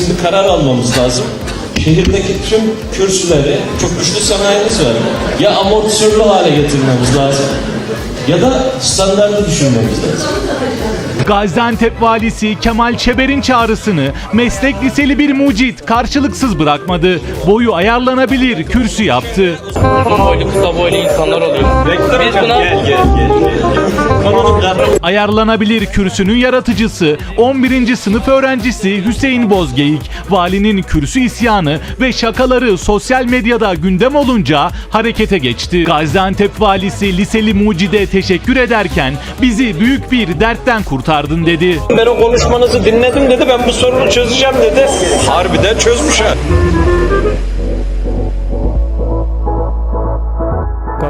bizim bir karar almamız lazım. Şehirdeki tüm kürsüleri, çok güçlü sanayimiz var. Ya amortisörlü hale getirmemiz lazım ya da standartı düşünmemiz lazım. Gaziantep valisi Kemal Çeber'in çağrısını meslek liseli bir mucit karşılıksız bırakmadı. Boyu ayarlanabilir kürsü yaptı. Uzun boylu kısa boylu insanlar oluyor. Biz buna Konunun kararı Ayarlanabilir kürsünün yaratıcısı 11. sınıf öğrencisi Hüseyin Bozgeyik. Valinin kürsü isyanı ve şakaları sosyal medyada gündem olunca harekete geçti. Gaziantep valisi liseli mucide teşekkür ederken bizi büyük bir dertten kurtardın dedi. Ben o konuşmanızı dinledim dedi. Ben bu sorunu çözeceğim dedi. Harbiden çözmüş ha.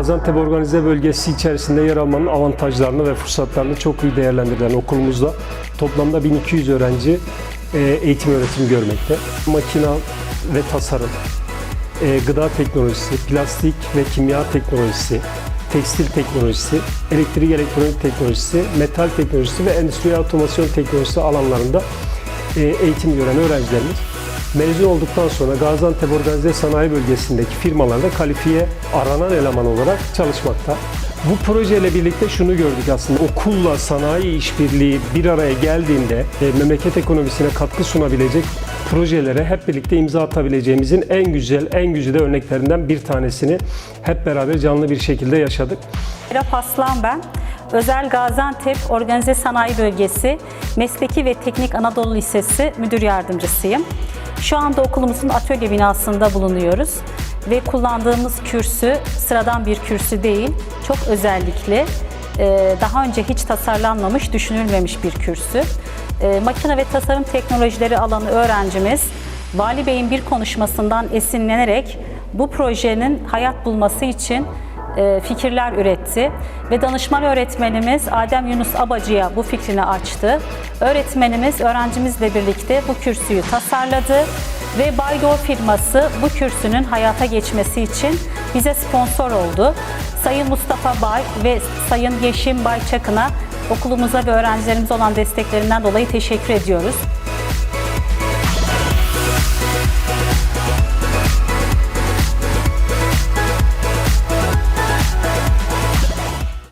Gaziantep Organize Bölgesi içerisinde yer almanın avantajlarını ve fırsatlarını çok iyi değerlendirilen okulumuzda toplamda 1200 öğrenci e, eğitim öğretim görmekte. Makina ve tasarım, e, gıda teknolojisi, plastik ve kimya teknolojisi, tekstil teknolojisi, elektrik elektronik teknolojisi, metal teknolojisi ve endüstriyel otomasyon teknolojisi alanlarında e, eğitim gören öğrencilerimiz mezun olduktan sonra Gaziantep Organize Sanayi Bölgesi'ndeki firmalarda kalifiye aranan eleman olarak çalışmakta. Bu projeyle birlikte şunu gördük aslında okulla sanayi işbirliği bir araya geldiğinde e, memleket ekonomisine katkı sunabilecek projelere hep birlikte imza atabileceğimizin en güzel, en güzide örneklerinden bir tanesini hep beraber canlı bir şekilde yaşadık. Serap Aslan ben. Özel Gaziantep Organize Sanayi Bölgesi Mesleki ve Teknik Anadolu Lisesi Müdür Yardımcısıyım. Şu anda okulumuzun atölye binasında bulunuyoruz ve kullandığımız kürsü sıradan bir kürsü değil, çok özellikli, e, daha önce hiç tasarlanmamış, düşünülmemiş bir kürsü. E, Makine ve tasarım teknolojileri alanı öğrencimiz Vali Bey'in bir konuşmasından esinlenerek bu projenin hayat bulması için e, fikirler üretti ve danışman öğretmenimiz Adem Yunus Abacı'ya bu fikrini açtı. Öğretmenimiz öğrencimizle birlikte bu kürsüyü tasarladı ve Baygol firması bu kürsünün hayata geçmesi için bize sponsor oldu. Sayın Mustafa Bay ve Sayın Yeşim Bay Çakın'a okulumuza ve öğrencilerimize olan desteklerinden dolayı teşekkür ediyoruz.